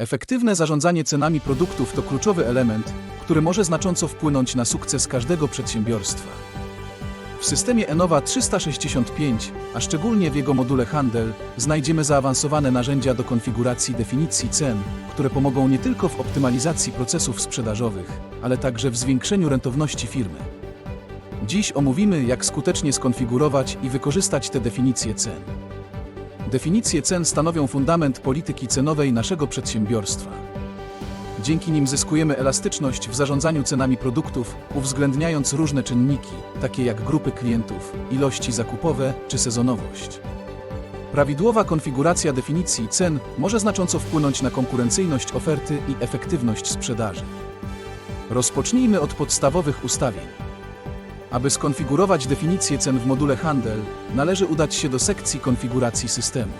Efektywne zarządzanie cenami produktów to kluczowy element, który może znacząco wpłynąć na sukces każdego przedsiębiorstwa. W systemie Enova 365, a szczególnie w jego module Handel, znajdziemy zaawansowane narzędzia do konfiguracji definicji cen, które pomogą nie tylko w optymalizacji procesów sprzedażowych, ale także w zwiększeniu rentowności firmy. Dziś omówimy, jak skutecznie skonfigurować i wykorzystać te definicje cen. Definicje cen stanowią fundament polityki cenowej naszego przedsiębiorstwa. Dzięki nim zyskujemy elastyczność w zarządzaniu cenami produktów, uwzględniając różne czynniki, takie jak grupy klientów, ilości zakupowe czy sezonowość. Prawidłowa konfiguracja definicji cen może znacząco wpłynąć na konkurencyjność oferty i efektywność sprzedaży. Rozpocznijmy od podstawowych ustawień. Aby skonfigurować definicję cen w module Handel, należy udać się do sekcji konfiguracji systemu.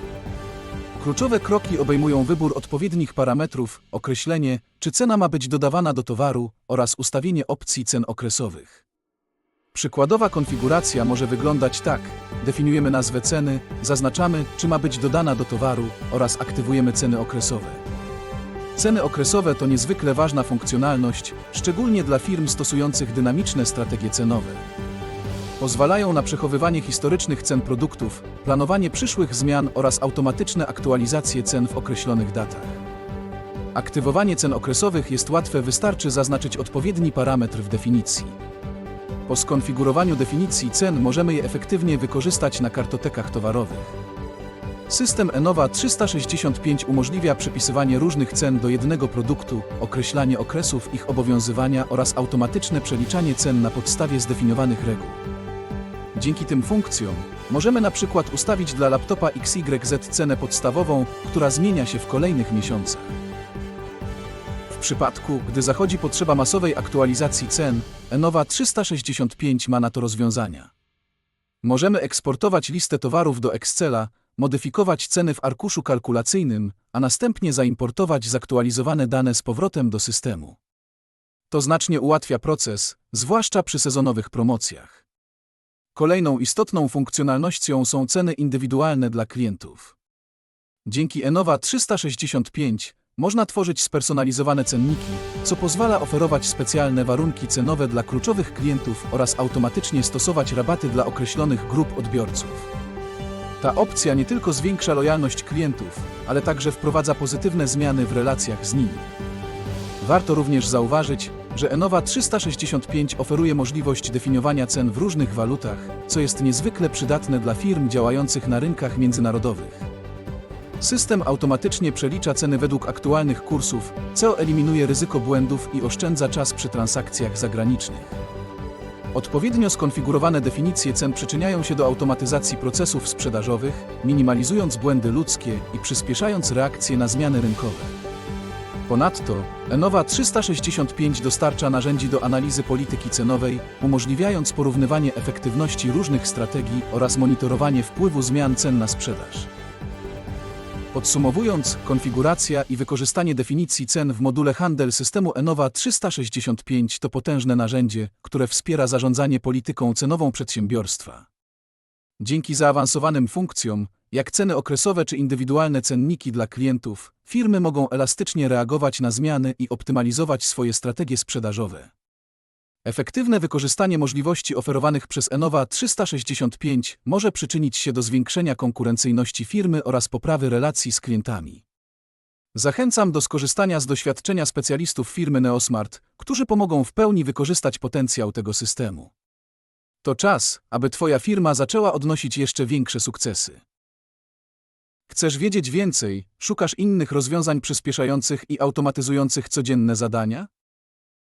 Kluczowe kroki obejmują wybór odpowiednich parametrów, określenie, czy cena ma być dodawana do towaru oraz ustawienie opcji cen okresowych. Przykładowa konfiguracja może wyglądać tak: definiujemy nazwę ceny, zaznaczamy, czy ma być dodana do towaru oraz aktywujemy ceny okresowe. Ceny okresowe to niezwykle ważna funkcjonalność, szczególnie dla firm stosujących dynamiczne strategie cenowe. Pozwalają na przechowywanie historycznych cen produktów, planowanie przyszłych zmian oraz automatyczne aktualizacje cen w określonych datach. Aktywowanie cen okresowych jest łatwe, wystarczy zaznaczyć odpowiedni parametr w definicji. Po skonfigurowaniu definicji cen możemy je efektywnie wykorzystać na kartotekach towarowych. System Enova 365 umożliwia przypisywanie różnych cen do jednego produktu, określanie okresów ich obowiązywania oraz automatyczne przeliczanie cen na podstawie zdefiniowanych reguł. Dzięki tym funkcjom możemy na przykład ustawić dla laptopa XYZ cenę podstawową, która zmienia się w kolejnych miesiącach. W przypadku, gdy zachodzi potrzeba masowej aktualizacji cen, Enova 365 ma na to rozwiązania. Możemy eksportować listę towarów do Excela, modyfikować ceny w arkuszu kalkulacyjnym, a następnie zaimportować zaktualizowane dane z powrotem do systemu. To znacznie ułatwia proces, zwłaszcza przy sezonowych promocjach. Kolejną istotną funkcjonalnością są ceny indywidualne dla klientów. Dzięki Enova 365 można tworzyć spersonalizowane cenniki, co pozwala oferować specjalne warunki cenowe dla kluczowych klientów oraz automatycznie stosować rabaty dla określonych grup odbiorców. Ta opcja nie tylko zwiększa lojalność klientów, ale także wprowadza pozytywne zmiany w relacjach z nimi. Warto również zauważyć, że Enova 365 oferuje możliwość definiowania cen w różnych walutach, co jest niezwykle przydatne dla firm działających na rynkach międzynarodowych. System automatycznie przelicza ceny według aktualnych kursów, co eliminuje ryzyko błędów i oszczędza czas przy transakcjach zagranicznych. Odpowiednio skonfigurowane definicje cen przyczyniają się do automatyzacji procesów sprzedażowych, minimalizując błędy ludzkie i przyspieszając reakcje na zmiany rynkowe. Ponadto, Enova 365 dostarcza narzędzi do analizy polityki cenowej, umożliwiając porównywanie efektywności różnych strategii oraz monitorowanie wpływu zmian cen na sprzedaż. Podsumowując, konfiguracja i wykorzystanie definicji cen w module handel systemu Enova 365 to potężne narzędzie, które wspiera zarządzanie polityką cenową przedsiębiorstwa. Dzięki zaawansowanym funkcjom, jak ceny okresowe czy indywidualne cenniki dla klientów, firmy mogą elastycznie reagować na zmiany i optymalizować swoje strategie sprzedażowe. Efektywne wykorzystanie możliwości oferowanych przez Enova 365 może przyczynić się do zwiększenia konkurencyjności firmy oraz poprawy relacji z klientami. Zachęcam do skorzystania z doświadczenia specjalistów firmy Neosmart, którzy pomogą w pełni wykorzystać potencjał tego systemu. To czas, aby Twoja firma zaczęła odnosić jeszcze większe sukcesy. Chcesz wiedzieć więcej, szukasz innych rozwiązań przyspieszających i automatyzujących codzienne zadania?